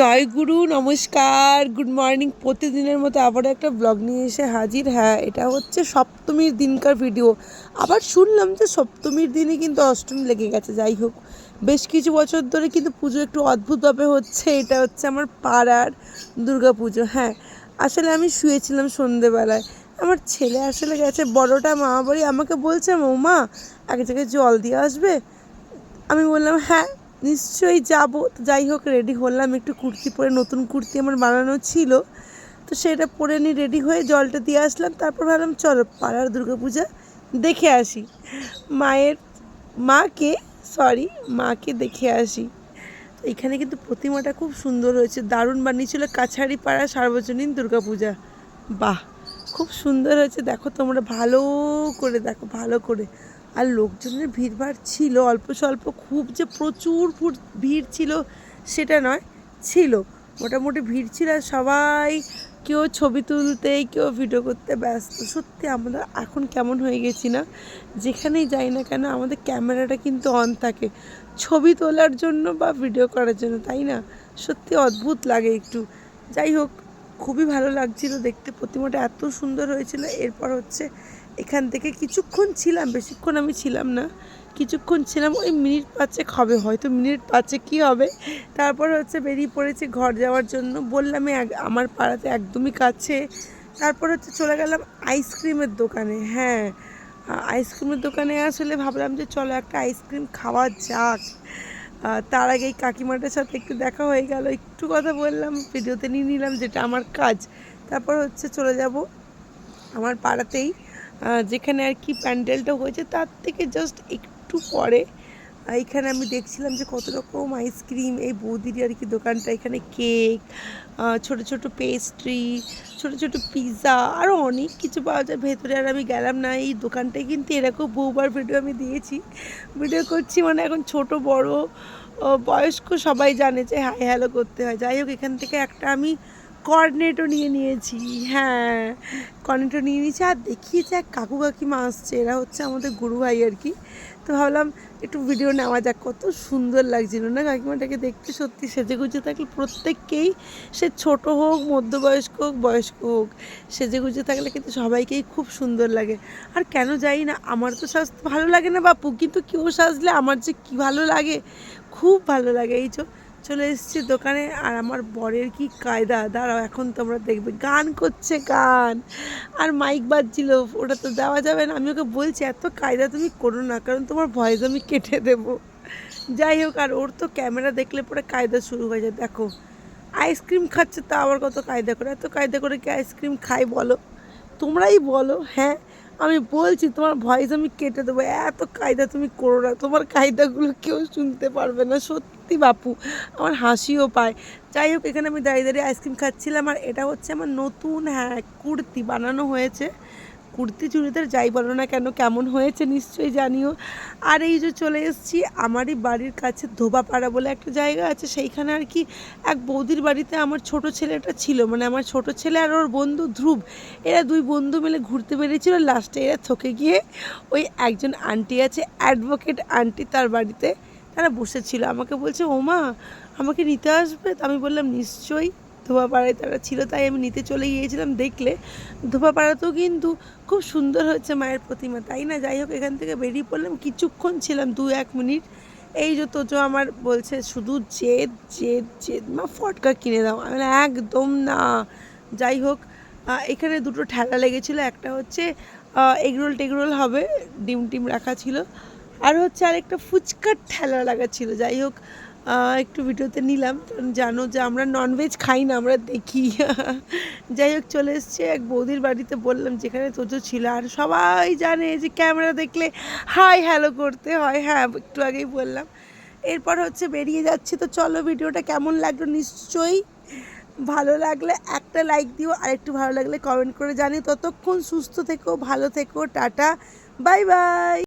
জয় গুরু, নমস্কার। Good morning প্রতিদিনের মতো আবার একটা ব্লগ নিয়ে এসে হাজির। হ্যাঁ এটা হচ্ছে সপ্তমীর দিনকার ভিডিও আবার শুনলাম যে সপ্তমীর দিনে কিন্তু অষ্টমী লেগে গেছে, যাই হোক। বেশ কিছু বছর ধরে কিন্তু পুজো একটু অদ্ভুতভাবে হচ্ছে। এটা হচ্ছে আমার পাড়ার দুর্গা পুজো হ্যাঁ আসলে আমি শুয়েছিলাম সন্ধেবেলায়। আমার ছেলে আসলে গেছে, বড়টা মামা বাড়ি আমাকে বলছে মৌমা এক জায়গায় জল দিয়ে আসবে? আমি বললাম হ্যাঁ। নিশ্চয়ই যাব। তো যাই হোক রেডি হলাম। একটু কুর্তি পরে নতুন কুর্তি আমার বানানো ছিল। তো সেটা পরে নিয়ে রেডি হয়ে জলটা দিয়ে আসলাম। তারপর ভাবলাম, চলো পাড়ার দুর্গাপূজা দেখে আসি। মায়ের, মাকে সরি মাকে দেখে আসি। এখানে কিন্তু প্রতিমাটা খুব সুন্দর হয়েছে। দারুণ বানিয়েছিল কাছাড়ি পাড়া সার্বজনীন দুর্গাপূজা। বাহ! খুব সুন্দর হয়েছে। দেখো তোমরা ভালো করে, দেখো ভালো করে। আর লোকজনের ভিড়ভাড় ছিল, অল্প স্বল্প খুব যে প্রচুর ভিড় ছিল সেটা নয়, ছিল। মোটামুটি ভিড় ছিল আর সবাই কেউ ছবি তুলতে কেউ ভিডিও করতে ব্যস্ত। সত্যি আমরা এখন কেমন হয়ে গেছি না? যেখানেই যাই না কেন আমাদের ক্যামেরাটা কিন্তু অন থাকে। ছবি তোলার জন্য বা ভিডিও করার জন্য, তাই না? সত্যি অদ্ভুত লাগে একটু। যাই হোক খুবই ভালো লাগছিল দেখতে। প্রতিমাটা এত সুন্দর হয়েছিল। এরপর হচ্ছে এখান থেকে কিছুক্ষণ ছিলাম, বেশিক্ষণ আমি ছিলাম না। কিছুক্ষণ ছিলাম, ওই মিনিট পাঁচেক হবে, হয়তো মিনিট পাঁচেক কী হবে? তারপর হচ্ছে বেরিয়ে পড়েছি ঘর যাওয়ার জন্য। বললাম আমার পাড়াতে একদমই কাছে। তারপর হচ্ছে চলে গেলাম আইসক্রিমের দোকানে। হ্যাঁ আইসক্রিমের দোকানে আসলে ভাবলাম যে চলো একটা আইসক্রিম খাওয়া যাক। তার আগে এই কাকিমাটার সাথে একটু দেখা হয়ে গেল, একটু কথা বললাম, ভিডিওতে নিয়ে নিলাম, যেটা আমার কাজ। তারপর হচ্ছে চলে যাব আমার পাড়াতেই। যেখানে আর কি প্যান্ডেলটা হয়েছে, তার থেকে জাস্ট একটু পরে এখানে আমি দেখছিলাম যে কত রকম আইসক্রিম এই বৌদির আর কি দোকানটা। এখানে কেক ছোট ছোট পেস্ট্রি ছোট ছোট পিৎজা আরও অনেক কিছু পাওয়া যায়। ভেতরে আর আমি গেলাম না, এই দোকানটায় কিন্তু এরকম বহুবার ভিডিও আমি দিয়েছি। ভিডিও করছি মানে এখন ছোট, বড় বয়স্ক সবাই জানে যে হাই হ্যালো করতে হয়। যাই হোক, এখান থেকে একটা আমি কর্নেটও নিয়ে নিয়েছি হ্যাঁ। কর্নেটও নিয়ে নিয়েছি, আর দেখিয়েছে এক কাকু কাকিমা আসছে, এরা হচ্ছে আমাদের গুরু ভাই আর কি। তো ভাবলাম একটু ভিডিও নেওয়া যাক, কত সুন্দর লাগছিল না কাকিমাটাকে দেখতে, সত্যি সেজে গুজে থাকলে প্রত্যেককেই সে ছোট হোক, মধ্যবয়স্ক হোক, বয়স্ক হোক, সেজে গুজে থাকলে কিন্তু সবাইকেই খুব সুন্দর লাগে। আর কেন যাই না, আমার তো সাজতে ভালো লাগে না বাপু, কিন্তু কেউ সাজলে আমার যে কী ভালো লাগে, খুব ভালো লাগে, এই চো চলে এসেছি দোকানে আর আমার বরের কি কায়দা? দাঁড়াও, এখন তোমরা দেখবে। গান করছে গান। আর মাইক বাজছিল, ওটা তো দেওয়া যাবে না। আমি ওকে বলছি, এত কায়দা তুমি করো না, কারণ তোমার ভয়েস আমি কেটে দেবো। যাই হোক, আর ওর তো ক্যামেরা দেখলে পরে কায়দা শুরু হয়ে যায়। দেখো আইসক্রিম খাচ্ছে তা আবার কত কায়দা করে। এত কায়দা করে কি আইসক্রিম খাই বলো? তোমরাই বলো হ্যাঁ? আমি বলছি, তোমার ভয়েস আমি কেটে দেবো। এত কায়দা তুমি করো না। তোমার কায়দাগুলো কেউ শুনতে পারবে না। সত্যি বাপু, আমার হাসিও পায়। যাই হোক, এখানে আমি দাঁড়িয়ে দাঁড়িয়ে আইসক্রিম খাচ্ছিলাম আর এটা হচ্ছে আমার নতুন হ্যাঁ কুর্তি বানানো হয়েছে। কুর্তি চুড়িদার যাই বলো না কেন, কেমন হয়েছে নিশ্চয়ই জানিও। আর এই যে চলে এসেছি, আমারই বাড়ির কাছে ধোবাপাড়া বলে একটা জায়গা আছে, সেইখানে আর কি এক বৌদির বাড়িতে আমার ছোট ছেলেটা ছিল। মানে আমার ছোট ছেলে আর ওর বন্ধু ধ্রুব, এরা দুই বন্ধু মিলে ঘুরতে বেরিয়েছিল। লাস্টে এরা থকে গিয়ে ওই একজন আন্টি আছে অ্যাডভোকেট আন্টি তার বাড়িতে, তারা বসেছিল। আমাকে বলছে, ওমা, আমাকে নিতে আসবে? আমি বললাম, নিশ্চয়ই। ধোপাপাড়ায় তারা ছিল, তাই আমি নিতে চলে গিয়েছিলাম দেখলে। ধোপাপাড়াতেও কিন্তু খুব সুন্দর হচ্ছে মায়ের প্রতিমা, তাই না? যাই হোক, এখান থেকে বেরিয়ে পড়লাম। কিছুক্ষণ ছিলাম, দু এক মিনিট। এই যে তোজো আমার বলছে, শুধু জেদ জেদ জেদ, মা, ফটকা কিনে দাও। আমি একদম না। যাই হোক এখানে দুটো ঠেলা লেগেছিলো, একটা হচ্ছে এগরোল টেগরোল হবে, ডিম টিম রাখা ছিল। আর হচ্ছে আরেকটা ফুচকার ঠেলা লাগা ছিল। যাই হোক একটু ভিডিওতে নিলাম। জানো যে আমরা ননভেজ খাই না, আমরা দেখি। যাই হোক, চলে এসছে এক বৌদির বাড়িতে। বললাম, যেখানে তোজো ছিল। আর সবাই জানে যে ক্যামেরা দেখলে হাই হ্যালো করতে হয়। হ্যাঁ একটু আগেই বললাম। এরপর হচ্ছে বেরিয়ে যাচ্ছে। তো চলো, ভিডিওটা কেমন লাগল? নিশ্চয়ই ভালো লাগলে একটা লাইক দিও, আর একটু ভালো লাগলে কমেন্ট করে জানিও। ততক্ষণ সুস্থ থেকো, ভালো থেকো, টাটা বাই বাই